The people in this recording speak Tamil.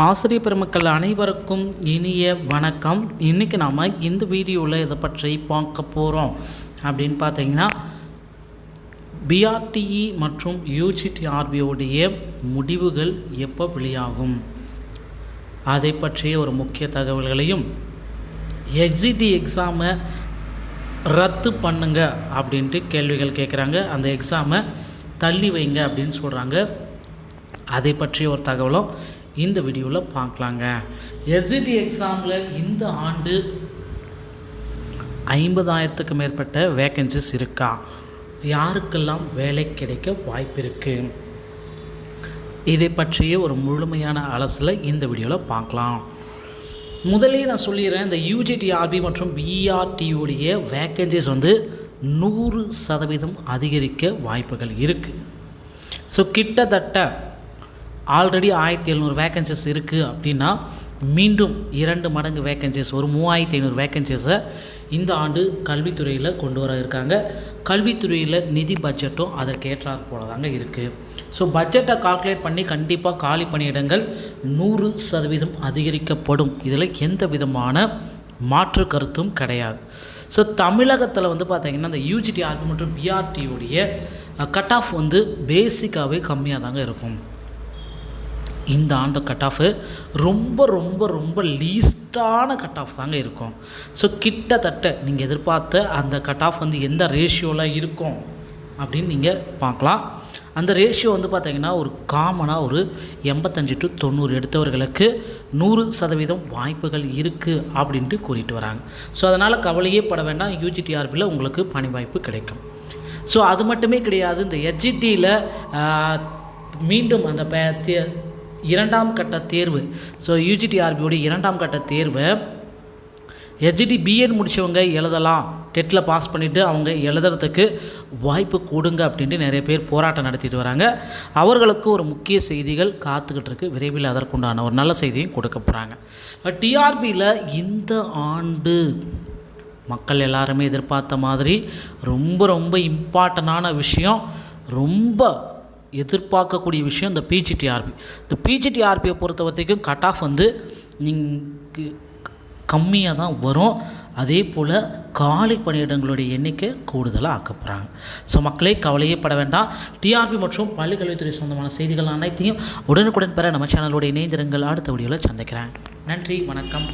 ஆசிரியர் பெருமக்கள் அனைவருக்கும் இனிய வணக்கம். இன்றைக்கி நாம் இந்த வீடியோவில் இதை பற்றி பார்க்க போகிறோம் அப்படின்னு பார்த்தீங்கன்னா பிஆர்டிஇ மற்றும் யூஜிடிஆர்பியோடைய முடிவுகள் எப்போ வெளியாகும்? அதை பற்றிய ஒரு முக்கிய தகவல்களையும் எக்ஸிடி எக்ஸாமை ரத்து பண்ணுங்க அப்படின்ட்டு கேள்விகள் கேட்குறாங்க அந்த எக்ஸாமை தள்ளி வைங்க அப்படின்னு சொல்கிறாங்க அதை பற்றிய ஒரு தகவலும் இந்த வீடியோவில் பார்க்கலாங்க. எஸ்இடி எக்ஸாமில் இந்த ஆண்டு ஐம்பதாயிரத்துக்கு மேற்பட்ட வேக்கன்சிஸ் இருக்கா? யாருக்கெல்லாம் வேலை கிடைக்க வாய்ப்பு இருக்குது இதை பற்றிய ஒரு முழுமையான அலசில் இந்த வீடியோவில் பார்க்கலாம். முதலே நான் சொல்லிடுறேன் இந்த யூஜிடிஆர்பி மற்றும் பிஆர்டியுடைய வேக்கன்சிஸ் வந்து நூறு சதவீதம் அதிகரிக்க வாய்ப்புகள் இருக்குது ஸோ கிட்டத்தட்ட ஆல்ரெடி ஆயிரத்தி எழுநூறு வேக்கன்சிஸ் இருக்குது அப்படின்னா மீண்டும் இரண்டு மடங்கு வேக்கன்சிஸ் ஒரு மூவாயிரத்தி ஐநூறு வேக்கன்சிஸை இந்த ஆண்டு கல்வித்துறையில் கொண்டு வர இருக்காங்க. கல்வித்துறையில் நிதி பட்ஜெட்டும் அதற்கேற்றாற் போல தாங்க இருக்குது ஸோ பட்ஜெட்டை கால்குலேட் பண்ணி கண்டிப்பாக காலி பணியிடங்கள் நூறு சதவீதம் அதிகரிக்கப்படும். இதில் எந்த விதமான மாற்று கருத்தும் கிடையாது. ஸோ தமிழகத்தில் வந்து பார்த்திங்கன்னா இந்த யூஜிடிஆர்பி மற்றும் பிஆர்டியுடைய கட் ஆஃப் வந்து பேசிக்காகவே கம்மியாக தாங்க இருக்கும். இந்த ஆண்டு கட் ஆஃபு ரொம்ப ரொம்ப ரொம்ப லீஸ்டான கட் ஆஃப் தாங்க இருக்கும். ஸோ கிட்டத்தட்ட நீங்கள் எதிர்பார்த்த அந்த கட் ஆஃப் வந்து எந்த ரேஷியோவில் இருக்கும் அப்படின்னு நீங்கள் பார்க்கலாம். அந்த ரேஷியோ வந்து பார்த்திங்கன்னா ஒரு காமனாக ஒரு எண்பத்தஞ்சு டு தொண்ணூறு எடுத்தவர்களுக்கு நூறு சதவீதம் வாய்ப்புகள் இருக்குது அப்படின்ட்டு கூறிட்டு வராங்க. ஸோ அதனால் கவலையே பட வேண்டாம். யூஜிடிஆர்பியில் உங்களுக்கு பணி வாய்ப்பு கிடைக்கும். ஸோ அது மட்டுமே கிடையாது. இந்த எஜிடியில் மீண்டும் அந்த ப இரண்டாம் கட்ட தேர்வு. ஸோ யூஜிடிஆர்பியோட இரண்டாம் கட்ட தேர்வை ஹெச்டி பிஎட் முடித்தவங்க எழுதலாம். டெட்டில் பாஸ் பண்ணிவிட்டு அவங்க எழுதுறதுக்கு வாய்ப்பு கொடுங்க அப்படின்ட்டு நிறைய பேர் போராட்டம் நடத்திட்டு வராங்க. அவர்களுக்கு ஒரு முக்கிய செய்திகள் காத்துக்கிட்டு இருக்கு. விரைவில் அதற்குண்டான ஒரு நல்ல செய்தியும் கொடுக்க போகிறாங்க டிஆர்பியில் இந்த ஆண்டு மக்கள் எல்லாருமே எதிர்பார்த்த மாதிரி ரொம்ப ரொம்ப இம்பார்ட்டண்டான விஷயம். ரொம்ப எதிர்பார்க்கக்கூடிய விஷயம் இந்த பிஜிடிஆர்பி இந்த பிஜிடிஆர்பியை பொறுத்த வரைக்கும் கட் ஆஃப் வந்து நீங்கள் கம்மியாக தான் வரும். அதே போல் காலி பணியிடங்களுடைய எண்ணிக்கை கூடுதலாக ஆக்கப்படுறாங்க ஸோ மக்களே கவலையே பட வேண்டாம் டிஆர்பி மற்றும் பள்ளிக்கல்வித்துறை சொந்தமான செய்திகள் அனைத்தையும் உடனுக்குடன் பெற நம்ம சேனலோட இணைந்திருங்கள். அடுத்த வீடியோவில் சந்திக்கிறேன். நன்றி வணக்கம்.